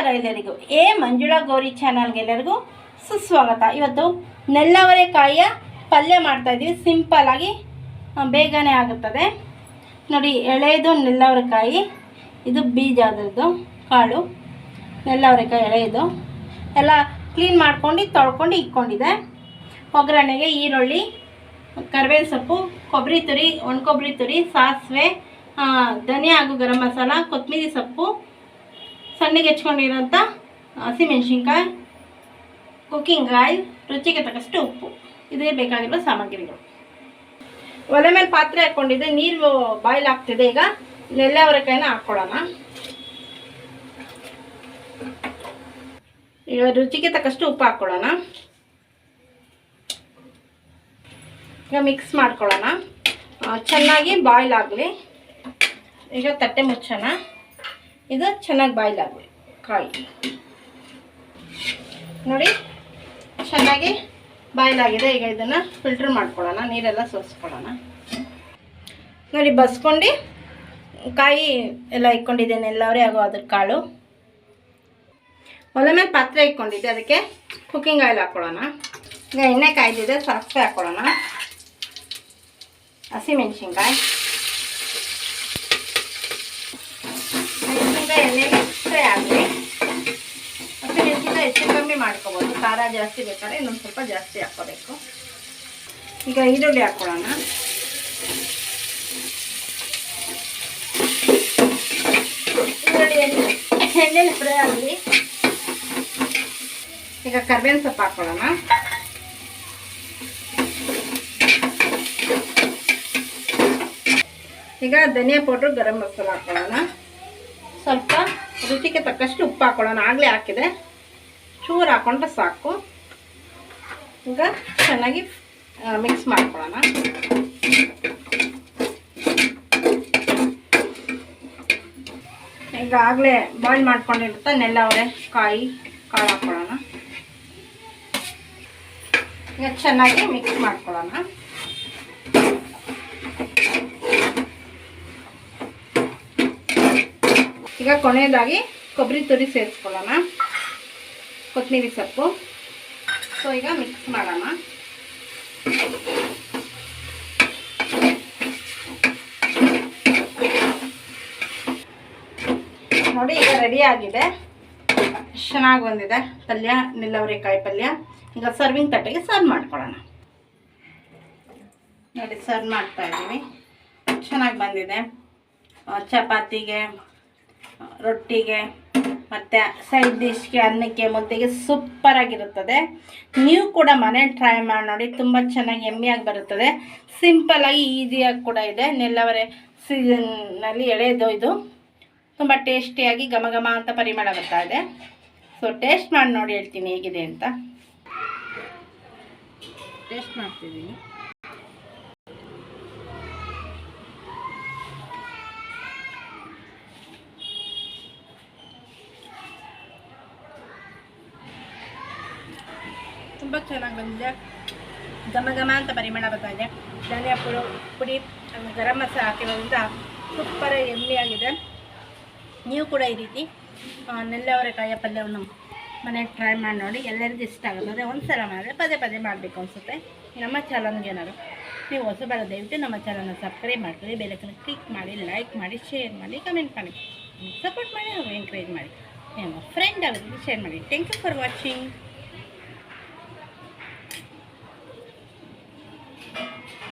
ನಮಸ್ಕಾರ ಎಲ್ಲರಿಗೂ ಎ. ಮಂಜುಳಾ ಗೌರಿ ಚಾನಲ್ಗೆ ಎಲ್ಲರಿಗೂ ಸುಸ್ವಾಗತ. ಇವತ್ತು ನೆಲ್ಲವರೆಕಾಯಿಯ ಪಲ್ಯ ಮಾಡ್ತಾ ಇದ್ದೀವಿ. ಸಿಂಪಲ್ಲಾಗಿ ಬೇಗನೆ ಆಗುತ್ತದೆ. ನೋಡಿ ಎಳೆಯದು ನೆಲ್ಲವರೆಕಾಯಿ. ಇದು ಬೀಜ ಅದರದ್ದು ಕಾಳು. ನೆಲ್ಲವರೆಕಾಯಿ ಎಳೆಯದು ಎಲ್ಲ ಕ್ಲೀನ್ ಮಾಡ್ಕೊಂಡು, ತೊಳ್ಕೊಂಡು ಇಟ್ಕೊಂಡಿದೆ ಒಗ್ಗರಣೆಗೆ ಈರುಳ್ಳಿ ಕರಿಬೇವು ಸೊಪ್ಪು, ಕೊಬ್ಬರಿ ತುರಿ ಒಣ ಕೊಬ್ಬರಿ ತುರಿ, ಸಾಸಿವೆ ಧನಿಯಾ ಹಾಗೂ ಗರಂ ಮಸಾಲ ಕೊತ್ತಂಬರಿ ಸೊಪ್ಪು ಸಣ್ಣಗೆ ಹೆಚ್ಕೊಂಡಿರೋಂಥ ಹಸಿಮೆಣ್ಸಿನ್ಕಾಯಿ, ಕುಕ್ಕಿಂಗ್ ಆಯಿಲ್ ರುಚಿಗೆ ತಕ್ಕಷ್ಟು ಉಪ್ಪು. ಇದೇ ಬೇಕಾಗಿರೋ ಸಾಮಗ್ರಿಗಳು. ಒಲೆ ಮೇಲೆ ಪಾತ್ರೆ ಹಾಕ್ಕೊಂಡಿದ್ದೆ, ನೀರು ಬಾಯ್ಲ್ ಆಗ್ತಿದೆ ಈಗ. ನೆಲ್ಲೆವರೆಕಾಯಿನ ಹಾಕ್ಕೊಳ್ಳೋಣ. ಈಗ ರುಚಿಗೆ ತಕ್ಕಷ್ಟು ಉಪ್ಪು ಹಾಕ್ಕೊಳ್ಳೋಣ. ಈಗ ಮಿಕ್ಸ್ ಮಾಡ್ಕೊಳ್ಳೋಣ. ಚೆನ್ನಾಗಿ ಬಾಯ್ಲ್ ಆಗಲಿ. ಈಗ ತಟ್ಟೆ ಮುಚ್ಚೋಣ. ಇದು ಚೆನ್ನಾಗಿ ಬಾಯ್ಲಾಗಬೇಕು ಕಾಯಿ. ನೋಡಿ, ಚೆನ್ನಾಗಿ ಬಾಯ್ಲಾಗಿದೆ. ಈಗ ಇದನ್ನು ಫಿಲ್ಟ್ರ್ ಮಾಡ್ಕೊಳ್ಳೋಣ, ನೀರೆಲ್ಲ ಸೋಸ್ಕೊಳ್ಳೋಣ. ನೋಡಿ, ಬಸ್ಕೊಂಡು ಕಾಯಿ ಎಲ್ಲ ಇಟ್ಕೊಂಡಿದ್ದೇನೆ ಎಲ್ಲವರೇ ಆಗೋ ಅದ್ರ ಕಾಳು. ಒಲೆ ಮೇಲೆ ಪಾತ್ರೆ ಇಟ್ಕೊಂಡಿದ್ದೆ ಅದಕ್ಕೆ ಕುಕ್ಕಿಂಗ್ ಆಯಿಲ್ ಹಾಕ್ಕೊಳ್ಳೋಣ ಈಗ ಎಣ್ಣೆ ಕಾಯ್ದಿದೆ, ಸಾಸಿವೆ ಹಾಕ್ಕೊಳ್ಳೋಣ ಹಸಿಮೆಣ್ಸಿನ್ಕಾಯಿ ಮೆಣಸಿನ್ಕಾಯಿ ಎಣ್ಣೆ ಫ್ರೈ ಆಗಲಿ ಹಸಿಮೆಣ್ಸಿನ್ಕಾಯಿ ಹೆಚ್ಚು ಕಮ್ಮಿ ಮಾಡ್ಕೋಬೋದು. ಖಾರ ಜಾಸ್ತಿ ಬೇಕಾದ್ರೆ ಇನ್ನೊಂದು ಸ್ವಲ್ಪ ಜಾಸ್ತಿ ಹಾಕೋಬೇಕು ಈಗ ಈರುಳ್ಳಿ ಹಾಕ್ಕೊಳ್ಳೋಣ. ಈರುಳ್ಳಿ ಎಣ್ಣೆ, ಎಣ್ಣೆಲಿ ಫ್ರೈ ಆಗಲಿ ಈಗ ಕರ್ಬೇವಿನ ಸೊಪ್ಪು ಹಾಕ್ಕೊಳ್ಳೋಣ. ಈಗ ಧನಿಯಾ ಪೌಡ್ರು, ಗರಂ ಮಸಾಲ ಹಾಕ್ಕೊಳ್ಳೋಣ. ಸ್ವಲ್ಪ ರುಚಿಗೆ ತಕ್ಕಷ್ಟು ಉಪ್ಪು ಹಾಕ್ಕೊಳ್ಳೋಣ. ಆಗಲೇ ಹಾಕಿದೆ. ಚೂರು ಹಾಕೊಂಡ್ರೆ ಸಾಕು. ಈಗ ಚೆನ್ನಾಗಿ ಮಿಕ್ಸ್ ಮಾಡ್ಕೊಳ್ಳೋಣ. ಈಗ ಆಗಲೇ ಬಾಯ್ಲ್ ಮಾಡ್ಕೊಂಡಿರುತ್ತೆ ನೆಲ್ಲವರೆ ಕಾಯಿ, ಕಾಳು ಹಾಕ್ಕೊಳ್ಳೋಣ ಈಗ ಚೆನ್ನಾಗಿ ಮಿಕ್ಸ್ ಮಾಡ್ಕೊಳ್ಳೋಣ. ಈಗ ಕೊನೆಯದಾಗಿ ಕೊಬ್ಬರಿ ತುರಿ ಸೇರಿಸ್ಕೊಳ್ಳೋಣ. ಕೊತ್ತಂಬರಿ ಸೊಪ್ಪು. ಸೊ ಈಗ ಮಿಕ್ಸ್ ಮಾಡೋಣ. ನೋಡಿ, ಈಗ ರೆಡಿ ಆಗಿದೆ. ಚೆನ್ನಾಗಿ ಬಂದಿದೆ. ಪಲ್ಯ, ನಿಲ್ಲವರೆಕಾಯಿ ಪಲ್ಯ. ಈಗ ಸರ್ವಿಂಗ್ ತಟ್ಟೆಗೆ ಸರ್ವ್ ಮಾಡ್ಕೊಳ್ಳೋಣ. ನೋಡಿ ಸರ್ವ್ ಮಾಡ್ತಾ ಇದ್ದೀವಿ ಚೆನ್ನಾಗಿ ಬಂದಿದೆ. ಚಪಾತಿಗೆ ರೊಟ್ಟಿಗೆ ಮತ್ತು ಸೈಡ್ ಡಿಶ್ಗೆ ಅನ್ನಕ್ಕೆ ಮುದ್ದೆಗೆ ಸೂಪರಾಗಿರುತ್ತದೆ ನೀವು ಕೂಡ ಮನೆ ಟ್ರೈ ಮಾಡಿ ನೋಡಿ, ತುಂಬ ಚೆನ್ನಾಗಿ ಎಮ್ಮಿಯಾಗಿ ಬರುತ್ತದೆ. ಸಿಂಪಲ್ಲಾಗಿ ಈಸಿಯಾಗಿ ಕೂಡ ಇದೆ. ನೆಲ್ಲವರೆ ಸೀಸನ್ನಲ್ಲಿ ಎಳೆದು ಇದು ತುಂಬ ಟೇಸ್ಟಿಯಾಗಿ ಘಮ ಘಮ ಅಂತ ಪರಿಮಳ ಬರ್ತಾ ಇದೆ. ಸೊ ಟೇಸ್ಟ್ ಮಾಡಿ ನೋಡಿ ಹೇಳ್ತೀನಿ ಹೇಗಿದೆ ಅಂತ. ಟೇಸ್ಟ್ ಮಾಡ್ತಿದ್ದೀನಿ. ತುಂಬ ಚೆನ್ನಾಗಿ ಬಂದಿದೆ. ಘಮ ಘಮ ಅಂತ ಪರಿಮಳ ಬರ್ತಾ ಇದೆ. ಧನಿಯಾ ಪುಡಿ ಗರಂ ಮಸಾಲ ಹಾಕಿರೋದ್ರಿಂದ ಸೂಪರ ಎಮ್ಮಿಯಾಗಿದೆ ನೀವು ಕೂಡ ಈ ರೀತಿ ಆ, ನೆಲ್ಲವರೆಕಾಯಿಯ ಪಲ್ಯವನ್ನು ಮನೆಗೆ ಟ್ರೈ ಮಾಡಿ ನೋಡಿ. ಎಲ್ಲರಿಗೂ ಇಷ್ಟ ಆಗುತ್ತೆ. ಒಂದು ಸಲ ಮಾಡಿದ್ರೆ ಪದೇ ಪದೇ ಮಾಡಬೇಕು ಅನಿಸುತ್ತೆ. ನಮ್ಮ ಚಾನಲ್ಗೆ ಏನಾದ್ರು ನೀವು ಹೊಸಬರ ದಯವಿಟ್ಟು ನಮ್ಮ ಚಾನಲ್ನ ಸಬ್ಸ್ಕ್ರೈಬ್ ಮಾಡ್ಕೊಳ್ಳಿ. ಬೆಲ್ಲಕ್ಕನ್ನು ಕ್ಲಿಕ್ ಮಾಡಿ ಲೈಕ್ ಮಾಡಿ ಶೇರ್ ಮಾಡಿ ಕಮೆಂಟ್ ಮಾಡಿ. ಸಪೋರ್ಟ್ ಮಾಡಿ ಹಾಗೂ ಮಾಡಿ. ನಿಮ್ಮ ಫ್ರೆಂಡ್ ಅವರಿಗೆ ಶೇರ್ ಮಾಡಿ. Thank you for watching